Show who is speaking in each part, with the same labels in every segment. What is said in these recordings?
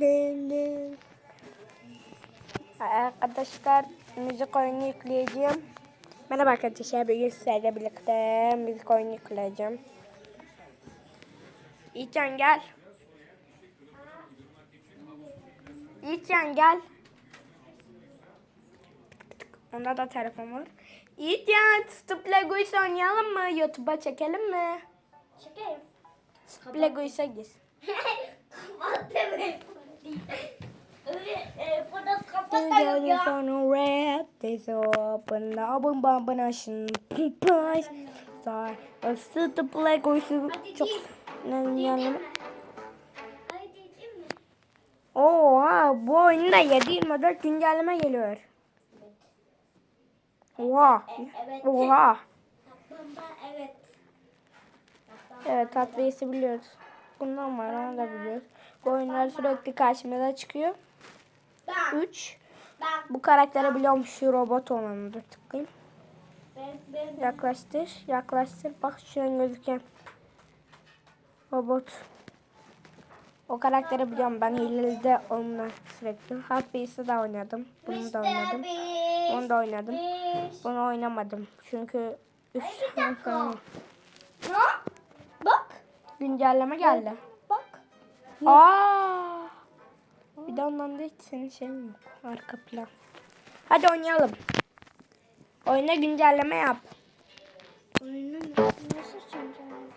Speaker 1: beğenin. Arkadaşlar müzik oyunu yükleyeceğim. Merhaba arkadaşlar bugün sizlerle birlikte müzik oyunu yükleyeceğim. İlcan gel. İlcan gel. Onda da telefon var. İlcan Stop Lego'yu oynayalım mı? YouTube'a çekelim mi?
Speaker 2: Çekeyim.
Speaker 1: Stop Lego'yu gir.
Speaker 2: E, ya.
Speaker 1: on a red, there's open album combination price. Sorry, I still the black or you çok? Oha bu oyunda 7.24 güncelleme geliyor. Oha. Oha.
Speaker 2: Evet.
Speaker 1: Tatlıyısı biliyoruz. Bundan var onu da biliyoruz. Bu oyunlar sürekli karşımıza çıkıyor.
Speaker 2: Bak
Speaker 1: 3.
Speaker 2: bak.
Speaker 1: Bu karakteri biliyorum şu robot olanı dur tıklayayım. Yaklaştır, yaklaştır. Bak şu an gözüken robot. O karakteri biliyorum ben hileli onunla sürekli. Wheels'ı da oynadım. Bunu da oynadım. Bunu da oynadım. Bunu oynamadım. Çünkü falan.
Speaker 2: Ne? Bak.
Speaker 1: güncelleme geldi. Aa! Bir de ondan da hiç senin şeyin yok. Arka plan. Hadi oynayalım. Oyuna güncelleme yap.
Speaker 2: Oyunu nasıl çineceğim?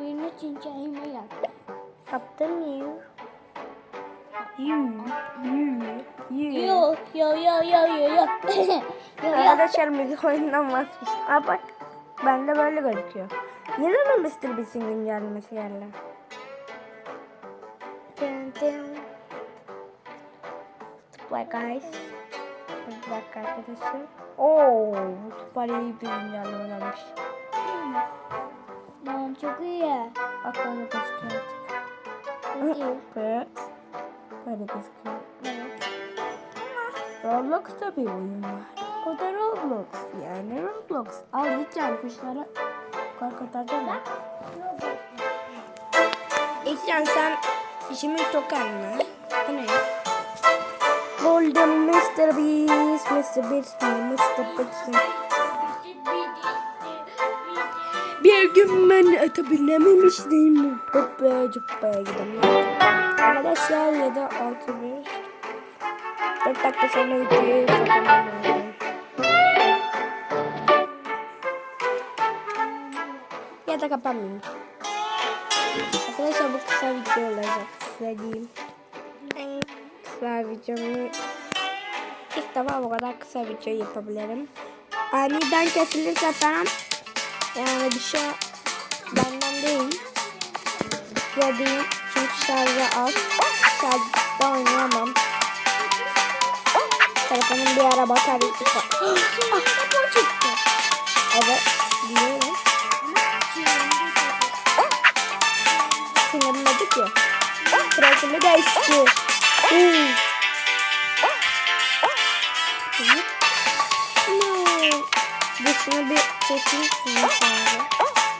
Speaker 2: Oyunu çineceğim yap.
Speaker 1: Yaptım ya. You, you, you.
Speaker 2: Yo yo yo yo yo yo. yo yo.
Speaker 1: Arkadaşlar müzik oyundan vazgeçtim. Aa bak. Bende böyle gözüküyor. Yine mi Mr. Beast'in? Dın dın. Black Eyes. Black arkadaşlar. Oo, bu var iyi bir güncelleme gelmiş.
Speaker 2: Ben çok iyi.
Speaker 1: Bak böyle gözüküyor
Speaker 2: Çok iyi.
Speaker 1: artık. Evet. Böyle gözüküyor.
Speaker 2: Evet.
Speaker 1: Roblox'ta bir oyun var. O da Roblox. Yani Roblox. Al hiç kuşları korkutacağım. İlkcan sen işimi tokan mı? Bu ne? Golden Mr. Beast, Mr. Beast, Mr. Beast. Bir gün ben ata binememiştim. Hoppaya cuppaya gidelim. Arkadaşlar 7 6 5 4 dakika sonra videoyu sonlandırıyorum. Da kapanmayayım. Arkadaşlar bu kısa video olacak. Size diyeyim. En kısa videomu ilk defa bu kadar kısa video yapabilirim. Aniden kesilirse falan yani bir şey benden değil. Size diyeyim. Çünkü şarjı az. Şarjda oynayamam. Telefonun bir ara bataryası var. ah, çıktı. Evet, biliyorum. Sinirlenmedi Profili değişti. Hmm. Bir çekeyim şimdi.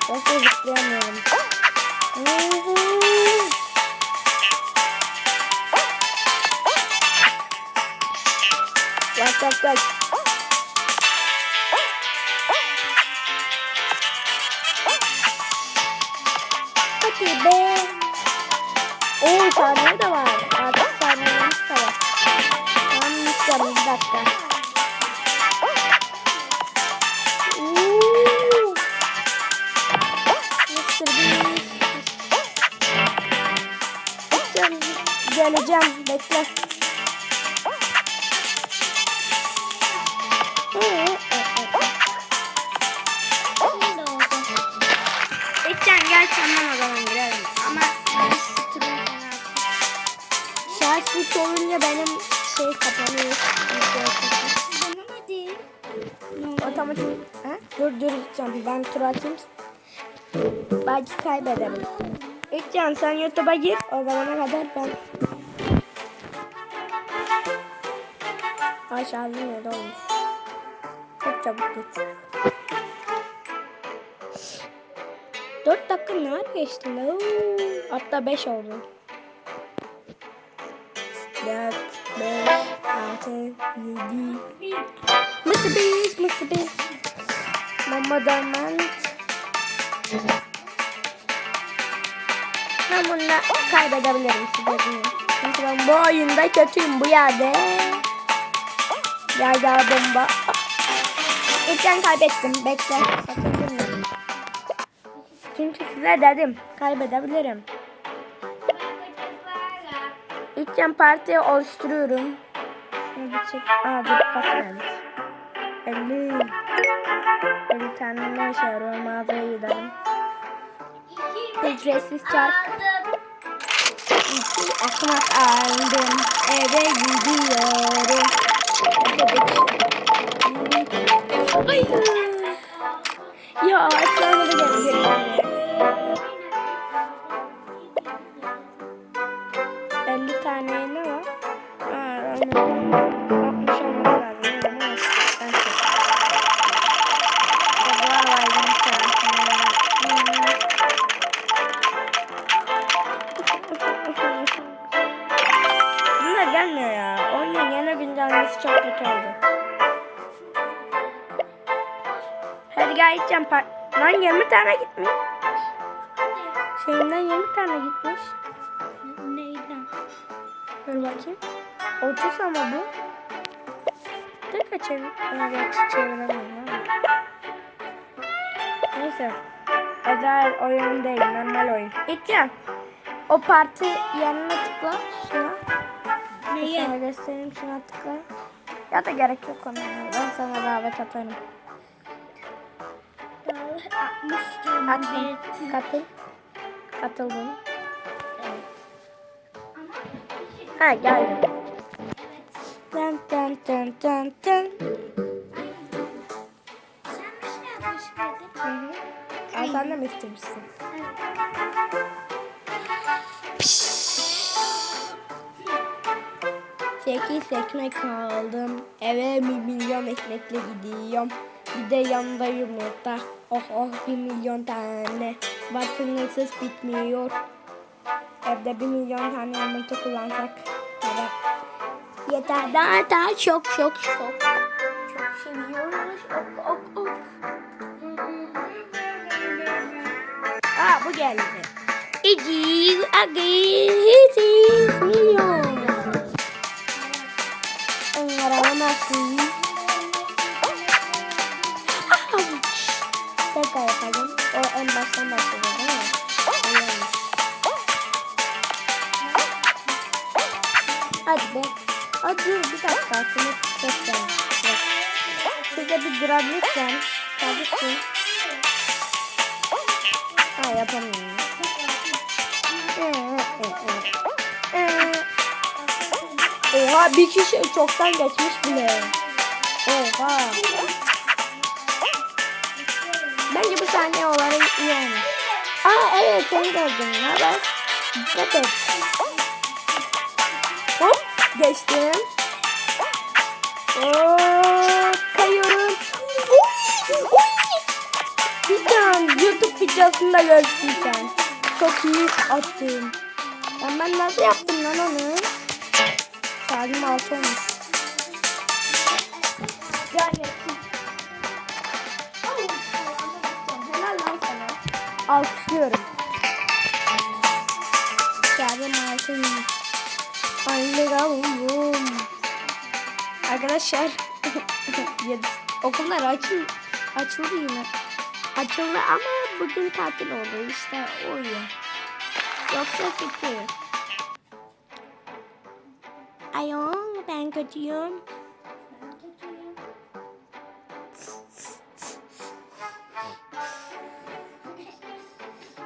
Speaker 1: Yoksa zıplayamıyorum. Bak bak bak. Saniye de var. Artık saniyemiz de var. Tamam lütfen bir dakika. Geleceğim. Bekle. İlkten gel tamam o zaman girelim. Ama Şarj bitti olunca benim şey kapanıyor. Otomatik. Ha? Dur dur İlkcan ben tur atayım. Belki kaybederim. İlkcan sen YouTube'a gir. O zamana kadar ben... Ay şarjım ya da olmuş. Çok çabuk git. 4 dakika ne geçti? Hatta 5 oldu. 4, 5, 6, 7. Mısır biz, mısır biz. Mama Diamond. Ben bununla kaybedebilirim size. Çünkü ben bu oyunda kötüyüm bu yerde. Yerde bomba. İlkten kaybettim. Bekle. Sakın. Çünkü size dedim. Kaybedebilirim. İlkten partiyi oluşturuyorum. Şimdi çek. Aa dur pas vermiş. 50. 50 tane ne işe yarıyor? Mağazaya gidelim. Ücretsiz çark. İki ekmek aldım. Eve gidiyorum. Oldu. Hadi gel gideceğim. Lan 20 tane gitmiş. Şeyinden 20 tane gitmiş.
Speaker 2: Neyden?
Speaker 1: Dur bakayım. 30 ama bu. Tek çevir. Ona gerçi çeviremem. Neyse. Acayip oyun değil. Normal oyun. İlkcan. O parti yanına tıkla. Şuna.
Speaker 2: Neye?
Speaker 1: Sana göstereyim. Şuna tıkla. Ya da gerek yok ona. Ben sana davet atarım.
Speaker 2: Atmıştım.
Speaker 1: Atma. Katıl. Katıl bunu. Ha geldim. Dın dın. Hı hı. Aa, sen de mi istemişsin? Sekiz ekmek aldım. Eve bir milyon ekmekle gidiyorum. Bir de yanında yumurta. Oh oh bir milyon tane. Var sınırsız bitmiyor. Evde bir milyon tane yumurta kullansak. Evet. Yeter daha daha çok çok çok. Çok seviyoruz. Ok ok ok. Aa bu geldi. İki, iki, milyon. Onlar alamazsın. Tekrar yapalım. O en baştan başladı değil mi? Öyle. Hadi be. Hadi bir dakika. Aklımı tutacağım. Şurada bir durabilirsen. Kardeşim. Ha yapamıyorum. Oha bir kişi çoktan geçmiş bile. Oha. Bence bu saniye olarak iyi olmuş. Aa evet seni gördüm. Ne haber? Dikkat et. Hop geçtim. Oo, kayıyorum. Uy. Bir tane YouTube videosunda görsün sen. Çok iyi attım. Ben, ben nasıl yaptım lan onu? Salim altı olmuş. Gel geçtim. Helal lan sana. Alkışlıyorum. Salim altı olmuş. Anne. Arkadaşlar okullar açıl açıldı yine. Açıldı ama bugün tatil oldu işte o ya. Yoksa kötü. Ayol ben kötüyüm.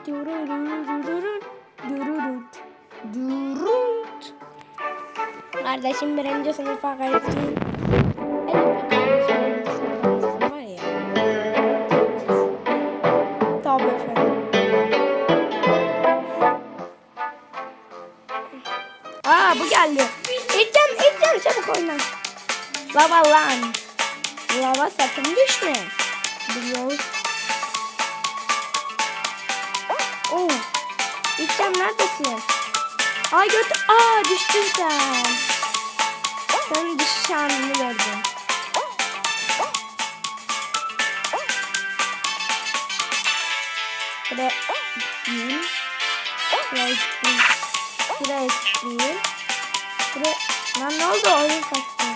Speaker 1: Durururururur, dururut, durut. Kardeşim birinci sınıfa kayıtlıyım. Lava lan. Lava sakın düşme. Biliyor. Berkcan neredesin? Ay götür. Aa düştün sen. Senin düşüş anını gördüm. Buraya zıplayayım. Şuraya zıplayayım. Şuraya zıplayayım. Buraya... Lan ne oldu? Oyun kastı.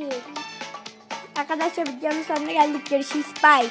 Speaker 1: değişik. Arkadaşlar videonun sonuna geldik. Görüşürüz. Bye.